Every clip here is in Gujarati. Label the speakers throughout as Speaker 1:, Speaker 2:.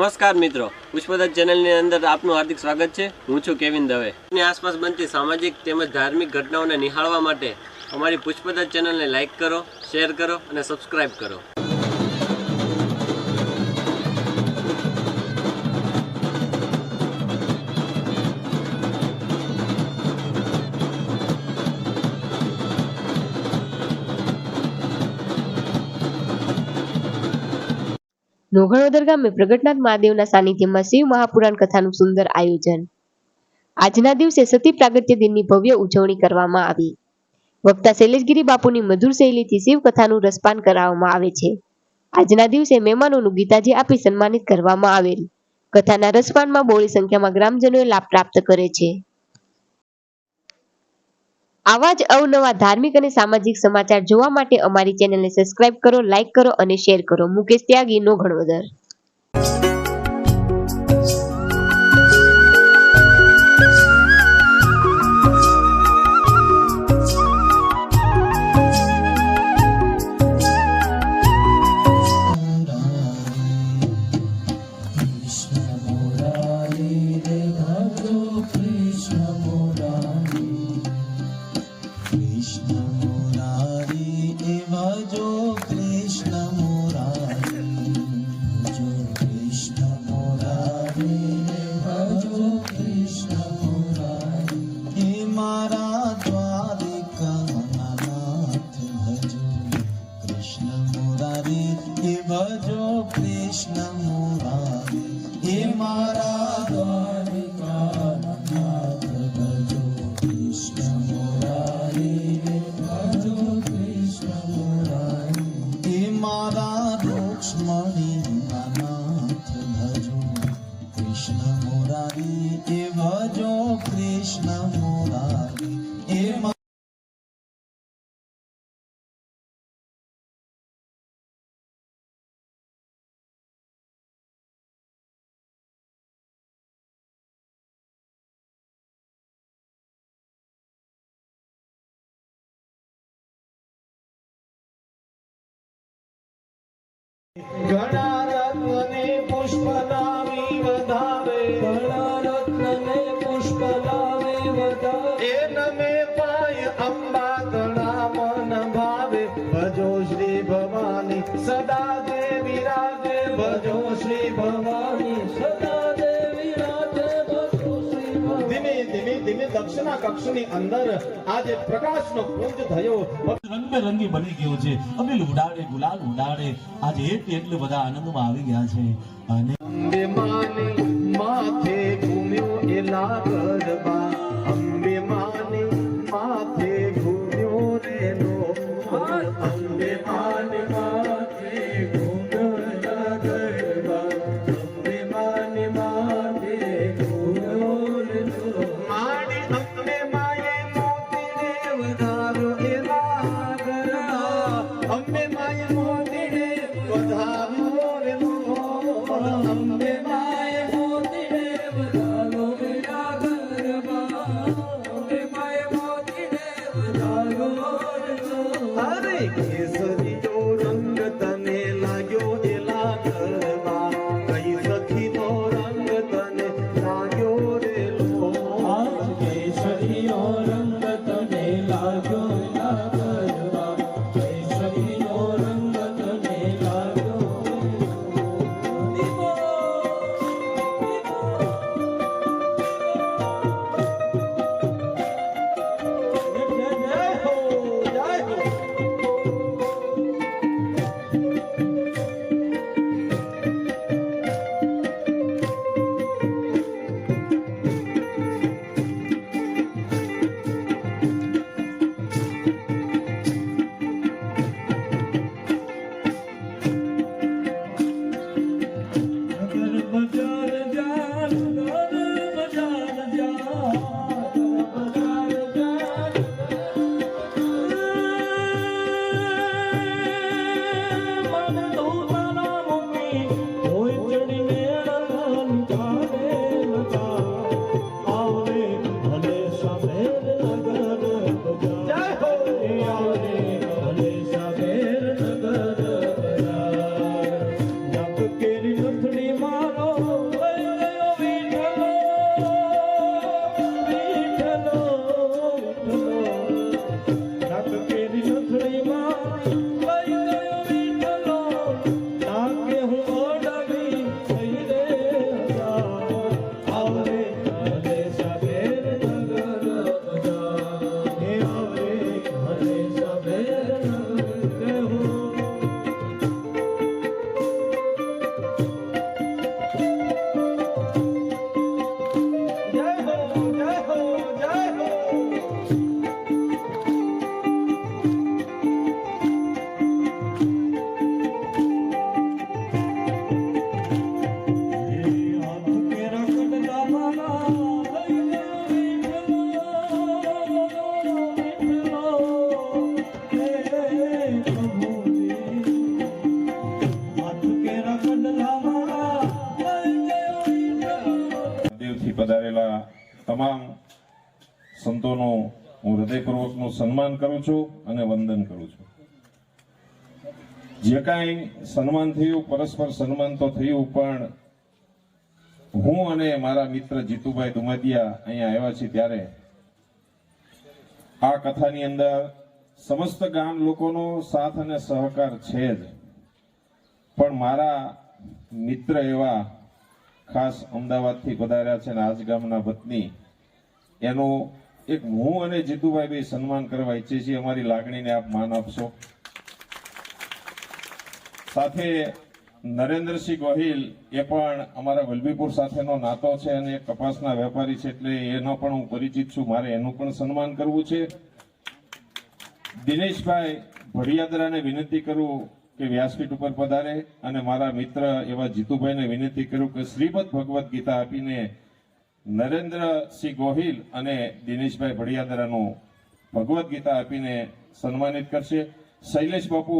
Speaker 1: નમસ્કાર મિત્રો. પુષ્પદત્ત ચેનલની અંદર આપનું હાર્દિક સ્વાગત છે. હું છું કેવિન દવે. ની આસપાસ બનતી સામાજિક તેમજ ધાર્મિક ઘટનાઓને નિહાળવા માટે અમારી પુષ્પદત્ત ચેનલને લાઇક કરો, શેર કરો અને સબસ્ક્રાઇબ કરો.
Speaker 2: નોઘણવદર ગામે પ્રગટનાથ મહાદેવના સાનિધ્યમાં શિવ મહાપુરાણ કથાનું સુંદર આયોજન. આજના દિવસે સતી પ્રાગટ્ય દિનની ભવ્ય ઉજવણી કરવામાં આવી. વક્તા શૈલેષગીરી બાપુની મધુર શૈલીથી શિવ કથાનું રસપાન કરાવવામાં આવે છે. આજના દિવસે મહેમાનોનું ગીતાજી આપી સન્માનિત કરવામાં આવેલ. કથાના રસપાનમાં બોળી સંખ્યામાં ગ્રામજનોએ લાભ પ્રાપ્ત કરે છે. આવા જ અવનવા ધાર્મિક અને સામાજિક સમાચાર જોવા માટે અમારી ચેનલને સબસ્ક્રાઇબ કરો લાઇક કરો અને શેર કરો. મુકેશ ત્યાગી, નો ઘણવદર
Speaker 3: Gonna વધાવે એ પાય અંબા ઘણા મન ભાવે. ભજો શ્રી ભવાની સદા દેવી રાધે ભજો શ્રી ભવાની. સદા દેવી રાધે ભજો શ્રી ધીમે ધીમે ધીમે દક્ષિણા કક્ષની અંદર આજે પ્રકાશનો પુંજ થયો.
Speaker 4: રંગબેરંગી બની ગયો છે. અબીલ ઉડાડે ગુલાલ ઉડાડે. આજે એટલે એટલે બધા આનંદમાં આવી ગયા છે. અને
Speaker 3: Oh. Errou!
Speaker 5: સંતોનું હું હૃદયપૂર્વકનું સન્માન કરું છું અને વંદન કરું છું. જે કાંઈ સન્માન થયું, પરસ્પર સન્માન તો થયું, પણ હું અને મારા મિત્ર જીતુભાઈ દુમાદિયા અહીંયા આવ્યા છીએ ત્યારે આ કથાની અંદર સમસ્ત ગામ લોકોનો સાથ અને સહકાર છે જ. પણ મારા મિત્ર એવા ખાસ અમદાવાદથી પધાર્યા છે અને આજ ગામના વતની એનું એક હું અને જીતુભાઈ બે સન્માન કરવા ઈચ્છીએ છીએ. અમારી લાગણીને આપ માન આપશો. સાથે નરેન્દ્રસિંહ ગોહિલ એ પણ અમારા વલભીપુર સાથેનો નાતો છે અને કપાસના વેપારી છે એટલે એનો પણ હું પરિચિત છું. મારે એનું પણ સન્માન કરવું છે. દિનેશભાઈ ભડિયાદરાને વિનંતી કરું કે વ્યાસપીઠ ઉપર પધારે અને મારા મિત્ર એવા જીતુભાઈને વિનંતી કરું કે શ્રીમદ ભગવદ્ ગીતા આપીને નરેન્દ્રસિંહ ગોહિલ અને દિનેશભાઈ ભડિયાદરાનું ભગવદ્ ગીતા આપીને સન્માનિત કરશે. શૈલેષ બાપુ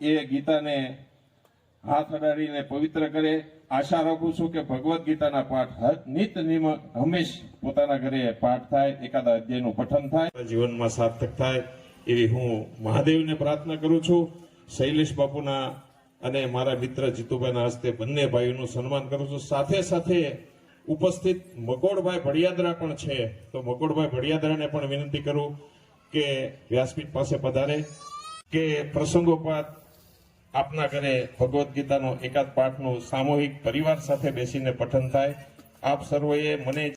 Speaker 5: એ ગીતાને હાથ અડાડીને પવિત્ર કરે. આશા રાખું છું કે ભગવદ્ ગીતાના પાઠ નિત નિમ હંમેશ પોતાના ઘરે પાઠ થાય, એકાદા અધ્યાયનું પઠન થાય. જીવનમાં સાર્થક થાય એવી હું મહાદેવને પ્રાર્થના કરું છું. શૈલેષ બાપુના અને મારા મિત્ર જીતુભાઈના હસ્તે બંને ભાઈઓનું સન્માન કરું છું. સાથે સાથે ઉપસ્થિત મકોડભાઈ ભડિયાદરા પણ છે, તો મકોડભાઈ ભડિયાદરાને પણ વિનંતી કરું કે વ્યાસપીઠ પાસે પધારે, કે પ્રસંગોપાત આપના ઘરે ભગવદ્ ગીતાનો એકાદ પાઠનું સામૂહિક પરિવાર સાથે બેસીને પઠન થાય. આપ સર્વએ મને